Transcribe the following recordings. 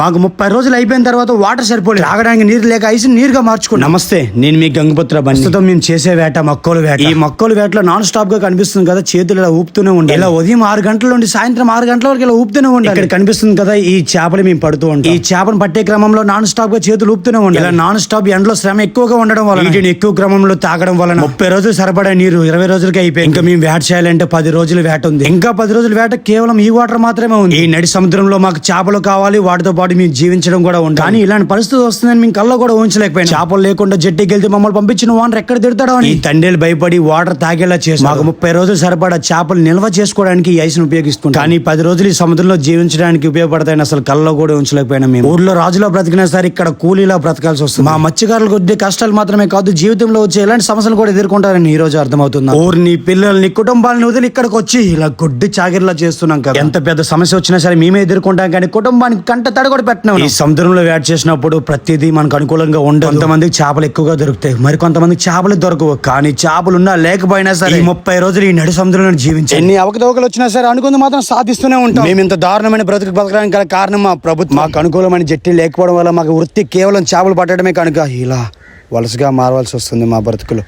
మాకు ముప్పై రోజులు అయిపోయిన తర్వాత వాటర్ సరిపోలేదు తాగడానికి నీరు లేక ఐస్ నీరుగా మార్చుకున్నాం. నమస్తే నేను మీ గంగపుత్ర ప్రస్తుతం మేము చేసే వేట మక్కోలు వేట. ఈ మక్కోలు వేటలో నాన్ స్టాప్గా కనిపిస్తుంది కదా చేతులు ఇలా ఊపుతూనే ఉండాలి. ఇలా ఉదయం ఆరు గంటల నుండి సాయంత్రం ఆరు గంటల వరకు ఇలా ఊపుతూనే ఉండాలి. ఇక్కడ కనిపిస్తుంది కదా ఈ చేపలు మేము పడుతూ ఉంటాం. ఈ చేపను పట్టే క్రమంలో నాన్ స్టాప్గా చేతులు ఊపుతూనే ఉండాలి. ఇలా నాన్ స్టాప్ ఎండలో శ్రమ ఎక్కువగా ఉండడం వల్ల వీటిని ఎక్కువ క్రమంలో తాగడం వలన ముప్పై రోజులు సరిపడే నీరు ఇరవై రోజులకి అయిపోయి ఇంకా మేము వేట చేయాలంటే పది రోజులు వేట ఉంది. ఇంకా పది రోజులు వేట కేవలం ఈ వాటర్ మాత్రమే ఉంది. ఈ నడి సముద్రంలో మాకు చేపలు కావాలి వాటితో పాటు మేము జీవించడం కూడా ఉంది కానీ ఇలాంటి పరిస్థితి వస్తుందని మేము కల్లో కూడా ఊహించలేకపోయినా. చేపలు లేకుండా జట్టుకి వెళ్తే మమ్మల్ని పంపించిన వాటర్ ఎక్కడ తిడతాడో అని. తండ్రిలు భయపడి వాటర్ తాగేలా చేసి మాకు ముప్పై రోజులు సరిపడా చేపలు నిల్వ చేసుకోవడానికి ఈ ఐస్ను ఉపయోగిస్తుంటాం. కానీ పది రోజులు ఈ సముద్రంలో జీవించడానికి ఉపయోగపడతాయని అసలు కల్లో కూడా ఉంచలేకపోయినా మేము. ఊర్లో రాజులో బ్రతికినా సరే ఇక్కడ కూలీలా బ్రతకాల్సి వస్తుంది. మా మత్స్యకారులకు వచ్చే కష్టాలు మాత్రమే కాదు జీవితంలో వచ్చే ఎలాంటి సమస్యలు కూడా ఎదుర్కొంటారని ఈ రోజు అర్థమవుతుంది. ఊరిని పిల్లల్ని కుటుంబాలని వదిలి ఇక్కడికి వచ్చి ఇలా గుడ్డి చాగిరిలా చేస్తున్నాం కదా. ఎంత పెద్ద సమస్య వచ్చినా సరే మేమే ఎదుర్కొంటాం కానీ కుటుంబానికి కంట తడ కూడా పెట్టినాం ఈ సముద్రంలో వేట చేసినప్పుడు ప్రతిదీ మనకు అనుకూలంగా ఉండదు. కొంతమందికి చేపలు ఎక్కువగా దొరుకుతాయి. మరి కొంతమందికి చేపలు దొరకవు. కానీ చేపలు ఉన్నా లేకపోయినా సరే ముప్పై రోజులు ఈ నడి సముద్రంలో జీవించి ఎన్ని అవకతవకలు వచ్చినా సరే అనుకుంది మాత్రం సాధిస్తూనే ఉంటాం. మేము ఇంత దారుణమైన బ్రతుకు బతకడానికి గల కారణం మా ప్రభుత్వం. మాకు అనుకూలమైన జట్టి లేకపోవడం వల్ల మాకు వృత్తి కేవలం చేపలు పట్టడమే కనుక ఇలా వలసగా మారవలసి వస్తుంది మా బ్రతుకులు.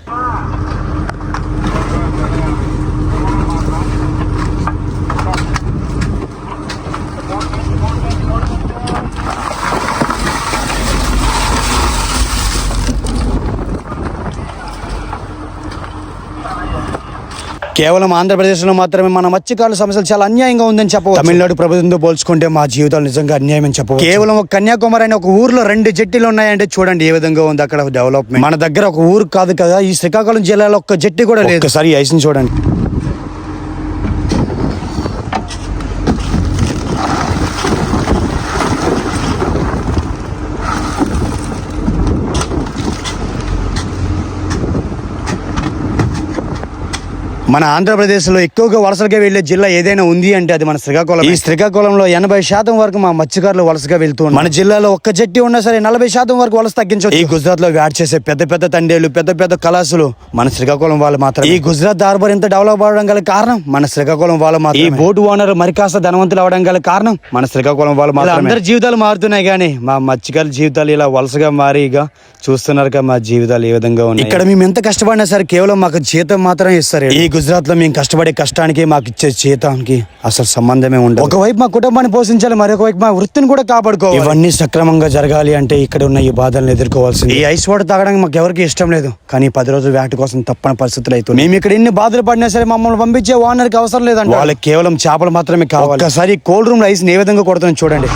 కేవలం ఆంధ్రప్రదేశ్లో మాత్రమే మన మత్స్యకారుల సమస్యలు చాలా అన్యాయంగా ఉందని చెప్పవచ్చు. తమిళనాడు ప్రభుత్వంతో పోల్చుకుంటే మా జీవితాలు నిజంగా అన్యాయం అని చెప్పవచ్చు. కేవలం ఒక కన్యాకుమారి అనే ఒక ఊర్లో రెండు జట్టీలు ఉన్నాయంటే చూడండి ఏ విధంగా ఉంది అక్కడ డెవలప్మెంట్ మన దగ్గర ఒక ఊరు కాదు కదా ఈ శ్రీకాకుళం జిల్లాలో ఒక జట్టి కూడా లేదు. ఈ ఐస్ని చూడండి. మన ఆంధ్రప్రదేశ్లో ఎక్కువగా వలసగా వెళ్ళే జిల్లా ఏదైనా ఉంది అంటే అది మన శ్రీకాకుళం ఈ శ్రీకాకుళంలో ఎనభై శాతం వరకు మా మత్స్యకారులు వలసగా వెళ్తూ. మన జిల్లాలో ఒక్క జట్టి ఉన్నా సరే నలభై శాతం వరకు వలస తగ్గించవచ్చు. ఈ గుజరాత్లో వ్యాట్ చేసే పెద్ద పెద్ద తండేలు పెద్ద పెద్ద కళాసులు మన శ్రీకాకుళం వాళ్ళు మాత్రం ఈ గుజరాత్ హార్బర్ ఇంత డెవలప్ అవడం గల కారణం మన శ్రీకాకుళం వాళ్ళు మాత్రం ఈ బోటు ఓనర్ మరి కాస్త ధనవంతులు అవడం గల కారణం మన శ్రీకాకుళం వాళ్ళు మాత్రం అందరి జీవితాలు మారుతున్నాయి కానీ మా మత్స్యకారుల జీవితాలు ఇలా వలసగా మారి ఇక చూస్తున్నారు కదా మా జీవితాలు ఏ విధంగా ఉన్నాయి? ఇక్కడ మేము ఎంత కష్టపడినా సరే కేవలం మాకు జీతం మాత్రమే ఇస్తారు. ఈ గుజరాత్లో మేము కష్టపడే కష్టానికి మాకు ఇచ్చే జీతానికి అసలు సంబంధమే ఉండదు. ఒకవైపు మా కుటుంబాన్ని పోషించాలి మరొక వైపు మా వృత్తిని కూడా కాపాడుకోవాలి. ఇవన్నీ సక్రమంగా జరగాలి అంటే ఇక్కడ ఉన్న ఈ బాధలను ఎదుర్కోవాల్సింది. ఈ ఐస్ వాటర్ తాగడానికి మాకు ఎవరికి ఇష్టం లేదు. కానీ పది రోజులు వేట కోసం తప్పని పరిస్థితులు అవుతుంది మేము ఇక్కడ ఎన్ని బాధలు పడినా సరే మమ్మల్ని పంపించే ఓనర్కి అవసరం లేదండి వాళ్ళకి కేవలం చేపలు మాత్రమే కావాలి. ఒకసారి కోల్డ్ రూమ్ ఐస్ ఏ విధంగా కొడుతుంది చూడండి.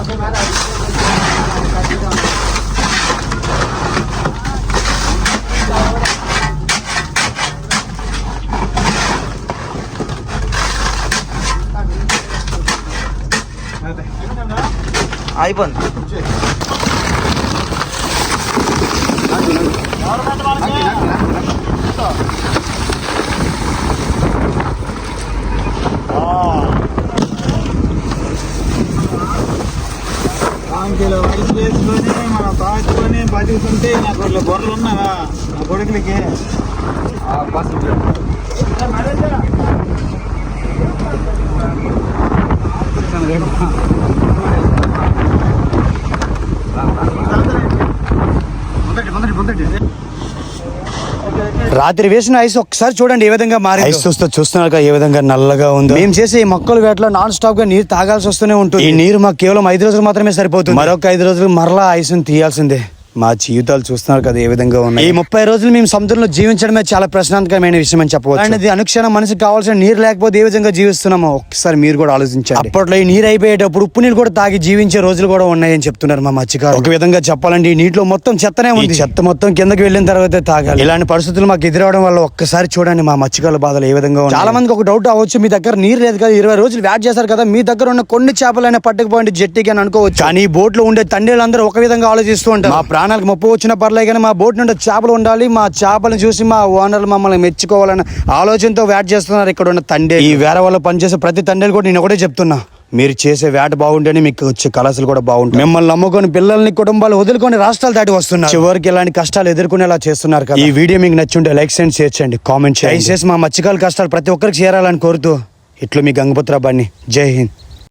아이번. 아이번 నాకు ఇట్లా గొర్రెలు నా కొడుకులకి? రాత్రి వేసిన ఐస్ ఒకసారి చూడండి ఏ విధంగా మారి ఐస్ చూస్తే చూస్తున్నారు కదా ఏ విధంగా నల్లగా ఉంది. మేము చేసే ఈ మొక్కల వేటలో నాన్ స్టాప్గా నీరు తాగాల్సి వస్తూనే ఉంటుంది. ఈ నీరు మాకు కేవలం ఐదు రోజులు మాత్రమే సరిపోతుంది. మరొక ఐదు రోజులు మరలా ఐస్ తీయాల్సిందే. మా జీవితాలు చూస్తున్నారు కదా ఏ విధంగా ఉన్నాయి? ఈ ముప్పై రోజులు మేము సముద్రంలో జీవించడమే చాలా ప్రశాంతకరమైన విషయం అని చెప్పవచ్చు. అండ్ ఇది అనుక్షణం మనసుకు కావాల్సిన నీరు లేకపోతే ఏ విధంగా జీవిస్తున్నామో ఒక్కసారి మీరు కూడా ఆలోచించారు అప్పట్లో ఈ నీరు అయిపోయేటప్పుడు ఉప్పు నీళ్ళు కూడా తాగి జీవించే రోజులు కూడా ఉన్నాయని చెప్తున్నారు మా మత్స్యకారు ఒక విధంగా చెప్పాలంటే ఈ నీటిలో మొత్తం చెత్తనే ఉంది. చెత్త మొత్తం కిందకి వెళ్ళిన తర్వాత తాగాలి. ఇలాంటి పరిస్థితులు మాకు ఎదురవడం వల్ల ఒక్కసారి చూడండి మా మత్స్యకారుల బాధలు ఏ విధంగా ఉన్నాయి. చాలా మందికి ఒక డౌట్ అవ్వచ్చు మీ దగ్గర నీరు లేదు కదా ఇరవై రోజులు వ్యాట్ చేశారు కదా మీ దగ్గర ఉన్న కొన్ని చేపలైనా పట్టుకుపోయింది జట్టికి అని అనుకోవచ్చు. కానీ ఈ బోట్లో ఉండే తండ్రులందరూ ఒక విధంగా ఆలోచిస్తూ ఉంటారు. ప్రాణాలకు ముప్పు వచ్చిన పర్లేదు కానీ మా బోట్ నుండి చేపలు ఉండాలి. మా చేపలను చూసి మా ఓనర్లు మమ్మల్ని మెచ్చుకోవాలన్న ఆలోచనతో వ్యాట్ చేస్తున్నారు ఇక్కడ ఉన్న తండ్రి. ఈ వేరే వాళ్ళు పనిచేసే ప్రతి తండ్రి కూడా నేను ఒకటే చెప్తున్నా. మీరు చేసే వేట బాగుంటేనే మీకు వచ్చే కళాశాలు కూడా బాగుంటాయి. మిమ్మల్ని నమ్ముకొని పిల్లల్ని కుటుంబాలు వదులుకొని రాష్ట్రాలు దాటి వస్తున్నారు. చివరికి ఇలాంటి కష్టాలు ఎదుర్కొనేలా చేస్తున్నారు కదా. ఈ వీడియో మీకు నచ్చుంటే లైక్ అండ్ షేర్ చేయండి కామెంట్ చేయండి. దయచేసి మా మత్స్యకారుల కష్టాలు ప్రతి ఒక్కరికి చేరాలని కోరుతూ ఇట్లు మీ గంగపుత్ర బండి జై హింద్.